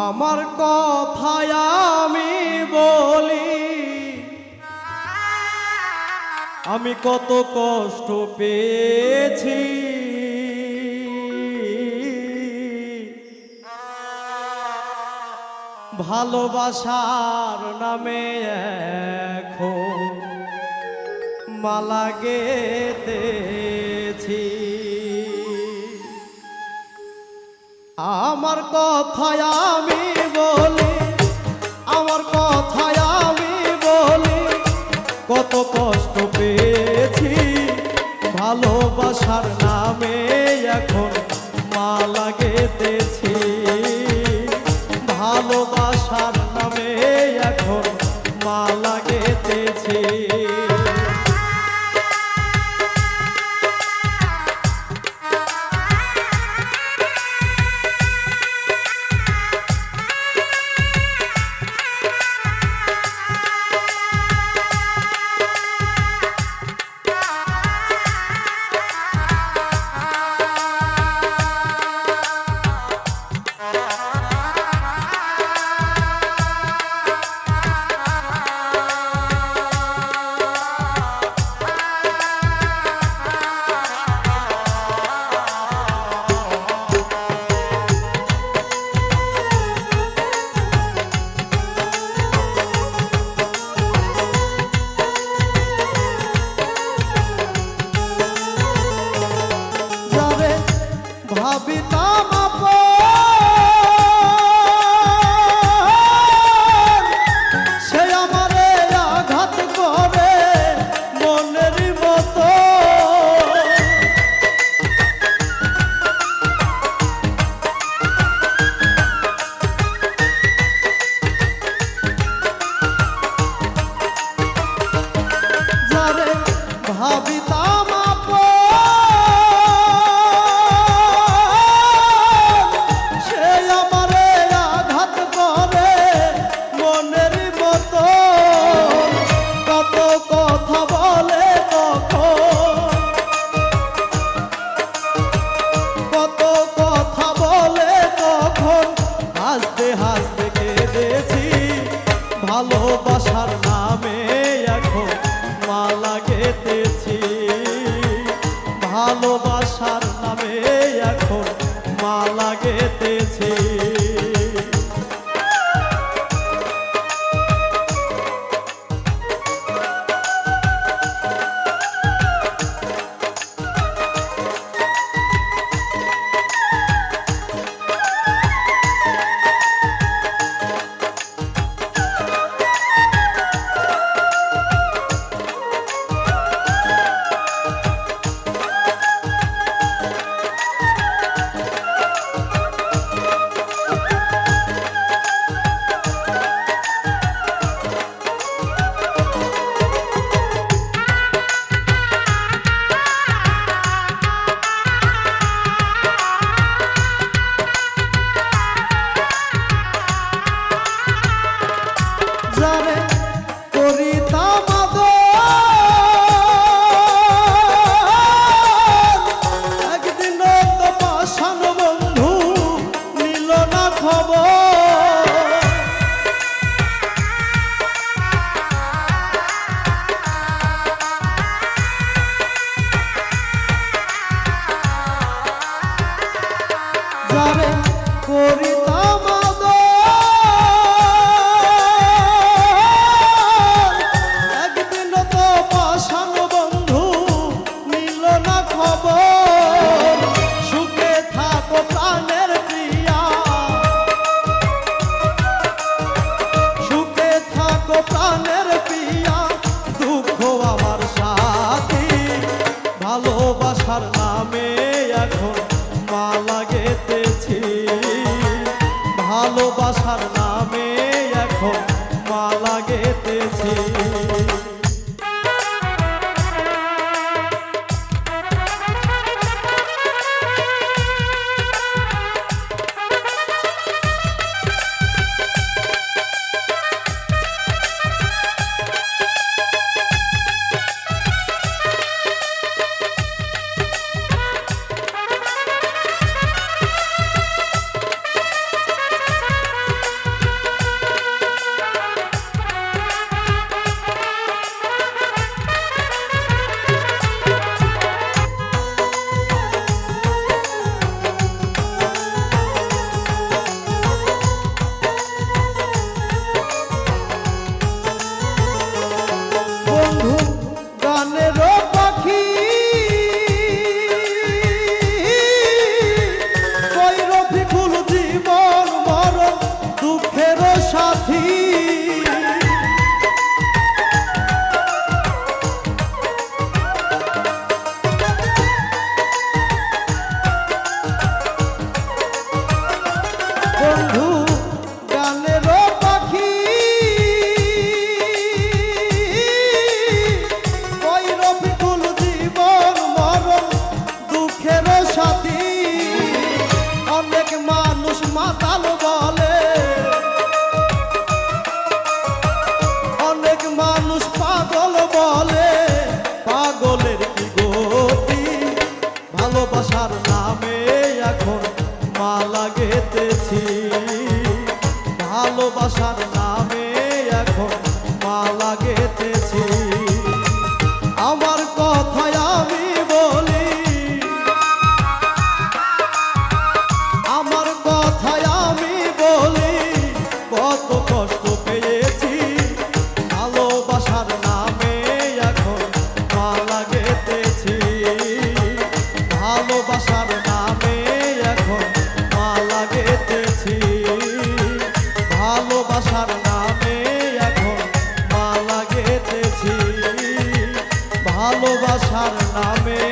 আমার কথায় আমি বলি আমি কত কষ্ট পেয়েছি। ভালোবাসার নামে এখন মালা গেতেছি আমার কথায় আমি বলি আমার কথায় আমি বলি কত কষ্ট পেয়েছি ভালোবাসার নামে এখন এখন মালা গেতেছি ভালোবাসার নামে